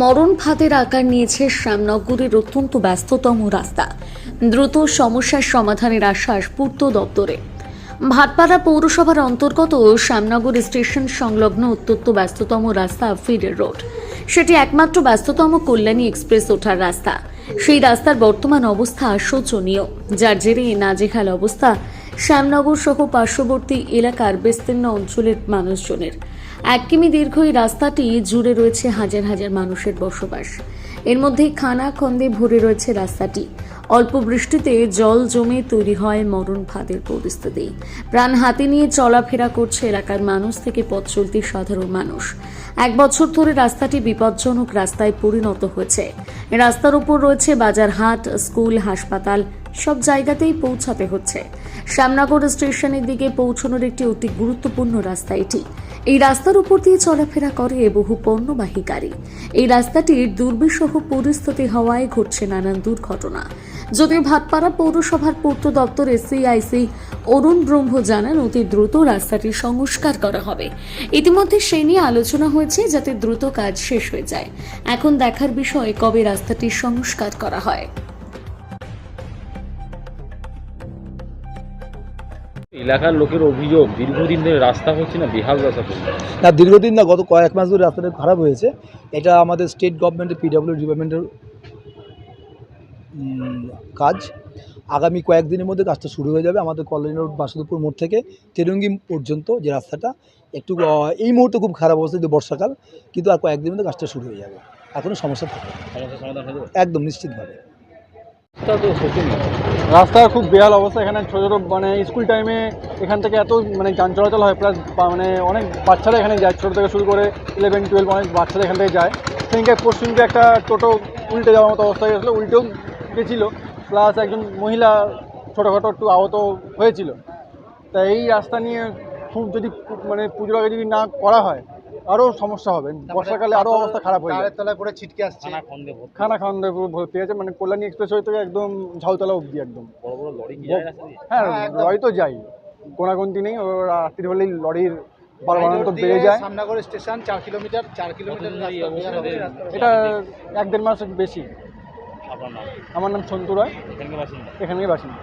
মরণ ফাঁদের আকার নিয়েছে শ্যামনগরের অত্যন্ত ব্যস্ততম রাস্তা। দ্রুত সমস্যার সমাধানের আশ্বাস পূর্ত দপ্তরে। ভাটপাড়া পৌরসভার অন্তর্গত শ্যামনগর স্টেশন সংলগ্ন অত্যন্ত ব্যস্ততম রাস্তা ফিডের রোড। সেটি একমাত্র ব্যস্ততম কল্যাণী এক্সপ্রেস ওঠার রাস্তা। সেই রাস্তার বর্তমান অবস্থা শোচনীয়। যার জেরে নাজেহাল অবস্থা শ্যামনগর সহ পার্শ্ববর্তী এলাকার বিস্তীর্ণ অঞ্চলের মানুষজনের। এক কিমি দীর্ঘ এই রাস্তাটি জুড়ে রয়েছে হাজার হাজার মানুষের বসবাস। এর মধ্যে খানা খন্দে ভরে রয়েছে রাস্তাটি। অল্প বৃষ্টিতে জল জমে তৈরি হয় মরণ ফাঁদের পরিস্থিতি। প্রাণ হাতে নিয়ে চলাফেরা করছে এলাকার মানুষ থেকে পথ চলতি সাধারণ মানুষ। এক বছর ধরে রাস্তাটি বিপজ্জনক রাস্তায় পরিণত হয়েছে। রাস্তার উপর রয়েছে বাজার হাট স্কুল, হাসপাতাল সব জায়গাতেই পৌঁছাতে হচ্ছে। শ্যামনগর স্টেশনের দিকে পৌঁছানোর একটি অতি গুরুত্বপূর্ণ রাস্তা এটি। এই রাস্তার উপর দিয়ে চলাফেরা করে বহু পণ্যবাহী গাড়ি। এই রাস্তাটির দুর্বিষহ পরিস্থিতি হওয়ায় ঘটছে নানান দুর্ঘটনা। যদিও ভাটপাড়া পৌরসভার পূর্ত দপ্তরের সিআইসি অরুণ ব্রহ্ম জানান, অতি দ্রুত রাস্তাটি সংস্কার করা হবে। ইতিমধ্যে সে নিয়ে আলোচনা হয়েছে যাতে দ্রুত কাজ শেষ হয়ে যায়। এখন দেখার বিষয় কবে রাস্তাটি সংস্কার করা হয়। এলাকার লোকের অভিযোগ দীর্ঘদিন ধরে রাস্তা হচ্ছে না বেহাল রাস্তা করছে না দীর্ঘদিন না গত কয়েক মাস ধরে রাস্তাটা খারাপ হয়েছে। এটা আমাদের স্টেট গভর্নমেন্টের পিডাব্লিউ ডিপার্টমেন্টের কাজ। আগামী কয়েকদিনের মধ্যে কাজটা শুরু হয়ে যাবে আমাদের কল্যাণী রোড বাসুদেবপুর মোড় থেকে তেরঙ্গি পর্যন্ত যে রাস্তাটা। একটু এই মুহূর্তে খুব খারাপ অবস্থা যে বর্ষাকাল কিন্তু আর কয়েকদিনের মধ্যে কাজটা শুরু হয়ে যাবে। এখনও সমস্যা থাকে। না। সমস্যার সমাধান যাবে? একদম নিশ্চিতভাবে। রাস্তা তো শোচনীয় রাস্তার খুব বেহাল অবস্থা, এখানে ছোটো ছোটো মানে স্কুল টাইমে এখান থেকে এত মানে যান চলাচল হয় প্লাস মানে অনেক বাচ্চারা এখানে যায়, ছোটো থেকে শুরু করে ইলেভেন টুয়েলভ অনেক বাচ্চারা এখান থেকে যায়। সেদিনকে পশ্চিমকে একটা টোটো উল্টে যাওয়ার মতো অবস্থা হয়ে গেছিল, উল্টেও গেছিল প্লাস একজন মহিলা ছোটোখাটো একটু আহত হয়েছিল। তা এই রাস্তা নিয়ে খুব যদি মানে পুজোর আগে যদি না করা হয় আরও সমস্যা হবে। বর্ষাকালে আরও অবস্থা খারাপ হয়ে যায়। তলায় পরে ছিটকে আসছে। খানা খন্দে ভর্তি। খানা আছে মানে কল্যাণী এক্সপ্রেস হয়ে থেকে একদম ঝাউতলা অবধি একদম। বড় বড় লরি কি যায় হ্যাঁ হ্যাঁ, লরি তো যাই গোনাগুনতি নেই ও রাত্রি হলেই লরির বারবারান্ত বেড়ে যায়। সামনাগর স্টেশন চার কিলোমিটার চার কিলোমিটার। এটা এক দেড় মাস বেশি। আমার নাম সন্তু রায়। এখানকার এখানেই বাসিন্দা।